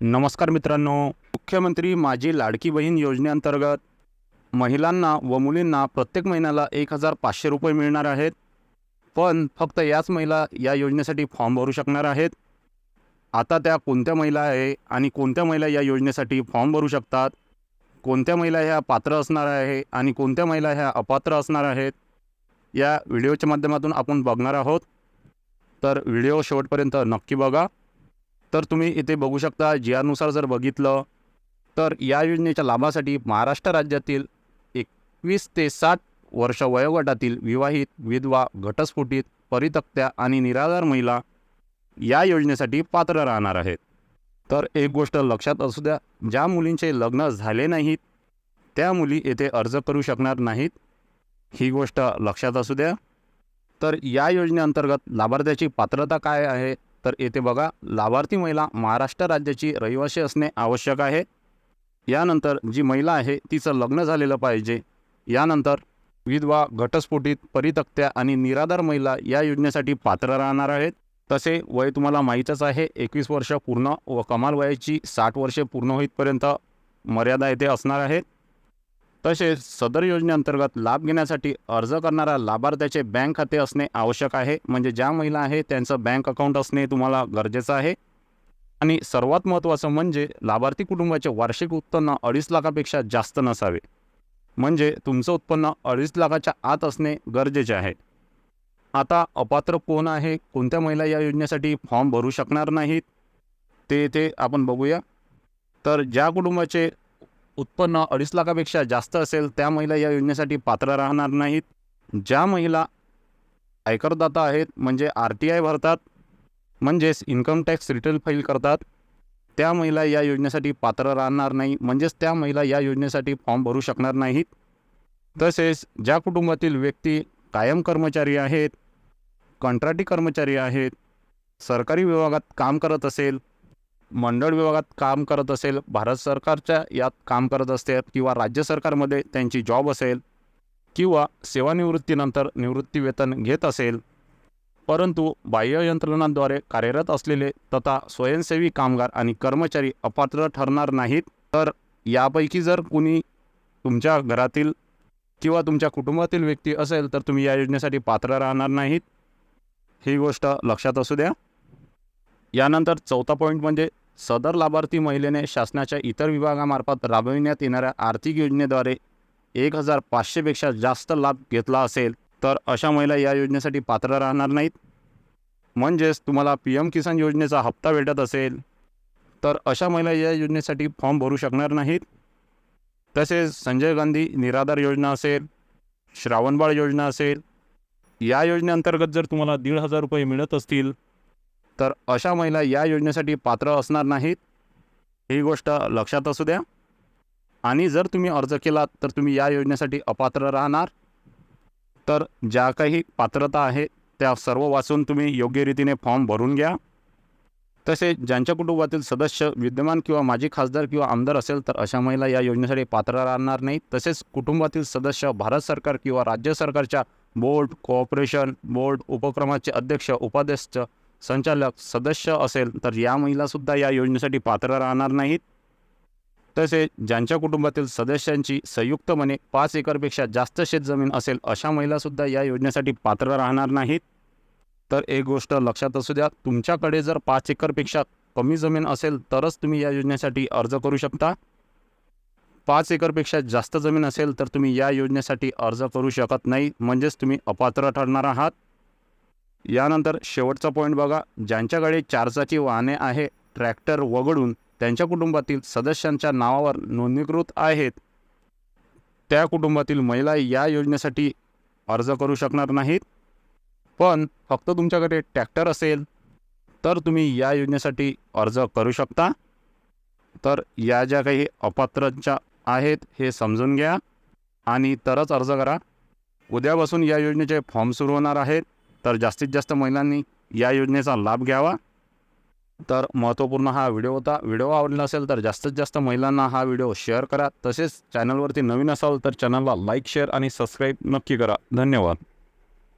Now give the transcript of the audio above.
नमस्कार मित्रांनो. मुख्यमंत्री माझी लाडकी बहीण योजनेअंतर्गत महिलांना व मुलींना प्रत्येक महिन्याला एक हजार पाचशे रुपये मिळणार आहेत. पण फक्त याच महिला या योजनेसाठी फॉर्म भरू शकणार आहेत. आता त्या कोणत्या महिला आहे आणि कोणत्या महिला या योजनेसाठी फॉर्म भरू शकतात? कोणत्या महिला ह्या पात्र असणार आहे आणि कोणत्या महिला ह्या अपात्र असणार आहेत? या व्हिडिओच्या माध्यमातून आपण बघणार आहोत. तर व्हिडिओ शेवटपर्यंत नक्की बघा. तर तुम्ही इथे बघू शकता जी आरनुसार जर बघितलं तर या योजनेच्या लाभासाठी महाराष्ट्र राज्यातील एकवीस ते सात वर्ष वयोगटातील विवाहित विधवा घटस्फोटित परितक्त्या आणि निराधार महिला या योजनेसाठी पात्र राहणार आहेत. तर एक गोष्ट लक्षात असू द्या ज्या मुलींचे लग्न झाले नाहीत त्या मुली येथे अर्ज करू शकणार नाहीत. ही गोष्ट लक्षात असू द्या. तर या योजनेअंतर्गत लाभार्थ्याची पात्रता काय आहे? तर येथे बघा लाभार्थी महिला महाराष्ट्र राज्याची रहिवासी असणे आवश्यक आहे. यानंतर जी महिला आहे तिचं लग्न झालेलं पाहिजे. यानंतर विधवा घटस्फोटीत परितक्त्या आणि निराधार महिला या योजनेसाठी पात्र राहणार आहेत. तसे वय तुम्हाला माहीतच आहे एकवीस वर्ष पूर्ण व कमाल वयाची साठ वर्षे पूर्ण होईपर्यंत मर्यादा येथे असणार आहेत. तसेच सदर योजनेअंतर्गत लाभ घेण्यासाठी अर्ज करणारा लाभार्थ्याचे बँक खाते असणे आवश्यक आहे. म्हणजे ज्या महिला आहे त्यांचं बँक अकाउंट असणे तुम्हाला गरजेचं आहे. आणि सर्वात महत्त्वाचं म्हणजे लाभार्थी कुटुंबाचे वार्षिक उत्पन्न अडीच लाखापेक्षा जास्त नसावे. म्हणजे तुमचं उत्पन्न अडीच लाखाच्या आत असणे गरजेचे आहे. आता अपात्र कोण आहे? कोणत्या महिला या योजनेसाठी फॉर्म भरू शकणार नाहीत? ते ते आपण बघूया. तर ज्या कुटुंबाचे उत्पन्न अडीच लाखापेक्षा जास्त असेल त्या महिला या योजनेसाठी पात्र राहणार नाहीत. ज्या महिला आयकरदाता आहेत म्हणजे आर टी आय भरतात म्हणजेच इन्कम टॅक्स रिटर्न फाईल करतात त्या महिला या योजनेसाठी पात्र राहणार नाही म्हणजेच त्या महिला या योजनेसाठी फॉर्म भरू शकणार नाहीत. तसेच ज्या कुटुंबातील व्यक्ती कायम कर्मचारी आहेत कंत्राटी कर्मचारी आहेत सरकारी विभागात काम करत असेल मंडळ विभागात काम करत असेल भारत सरकारच्या यात काम करत असतात किंवा राज्य सरकारमध्ये त्यांची जॉब असेल किंवा सेवानिवृत्तीनंतर निवृत्तीवेतन घेत असेल. परंतु बाह्य यंत्रणांद्वारे कार्यरत असलेले तथा स्वयंसेवी कामगार आणि कर्मचारी अपात्र ठरणार नाहीत तर यापैकी जर कुणी तुमच्या घरातील किंवा तुमच्या कुटुंबातील व्यक्ती असेल तर तुम्ही या योजनेसाठी पात्र राहणार नाहीत. ही गोष्ट लक्षात असू द्या. यानंतर चौथा पॉईंट म्हणजे सदर लाभार्थी महिलेने शासनाच्या इतर विभागामार्फत राबविण्यात येणाऱ्या आर्थिक योजनेद्वारे एक हजार पाचशेपेक्षा जास्त लाभ घेतला असेल तर अशा महिला या योजनेसाठी पात्र राहणार नाहीत. म्हणजेच तुम्हाला पी एम किसान योजनेचा हप्ता भेटत असेल तर अशा महिला या योजनेसाठी फॉर्म भरू शकणार नाहीत. तसेच संजय गांधी निराधार योजना असेल श्रावणबाळ योजना असेल या योजनेअंतर्गत जर तुम्हाला दीड हजार रुपये मिळत असतील तर अशा महिला या योजनेसाठी पात्र असणार नाहीत. ही गोष्ट लक्षात असू द्या. आणि जर तुम्ही अर्ज केलात तर तुम्ही या योजनेसाठी अपात्र राहणार. तर ज्या काही पात्रता आहे त्या सर्व वाचून तुम्ही योग्य रीतीने फॉर्म भरून घ्या. तसेच ज्यांच्या कुटुंबातील सदस्य विद्यमान किंवा माजी खासदार किंवा आमदार असेल तर अशा महिला या योजनेसाठी पात्र राहणार नाहीत. तसेच कुटुंबातील सदस्य भारत सरकार किंवा राज्य सरकारच्या बोर्ड कोऑपरेशन बोर्ड उपक्रमाचे अध्यक्ष उपाध्यक्ष संचालक सदस्य असेल तर या महिलासुद्धा या योजनेसाठी पात्र राहणार नाहीत. तसेच ज्यांच्या कुटुंबातील सदस्यांची संयुक्तपणे पाच एकरपेक्षा जास्त शेतजमीन असेल अशा महिलासुद्धा या योजनेसाठी पात्र राहणार नाहीत. तर एक गोष्ट लक्षात असू द्या तुमच्याकडे जर पाच एकरपेक्षा कमी जमीन असेल तरच तुम्ही या योजनेसाठी अर्ज करू शकता. पाच एकरपेक्षा जास्त जमीन असेल तर तुम्ही या योजनेसाठी अर्ज करू शकत नाही म्हणजेच तुम्ही अपात्र ठरणार आहात. यानंतर शेवटचा पॉईंट बघा. ज्यांच्याकडे चारचाकी वाहने आहे ट्रॅक्टर वगळून त्यांच्या कुटुंबातील सदस्यांच्या नावावर नोंदणीकृत आहेत. त्या कुटुंबातील महिला या योजनेसाठी अर्ज करू शकणार नाहीत. पण फक्त तुमच्याकडे ट्रॅक्टर असेल तर तुम्ही या योजनेसाठी अर्ज करू शकता. तर या ज्या काही अपात्रच्या आहेत हे समजून घ्या. आणि तरच अर्ज करा. उद्यापासून या योजनेचे फॉर्म सुरू होणार आहेत. तर जास्तीत जास्त महिलांनी या योजनेचा लाभ घ्यावा. तर महत्त्वपूर्ण हा व्हिडिओ होता. व्हिडिओ आवडला असेल तर जास्तीत जास्त महिलांना हा व्हिडिओ शेअर करा. तसेच चॅनलवरती नवीन असाल तर चॅनलला लाईक शेअर आणि सबस्क्राईब नक्की करा. धन्यवाद.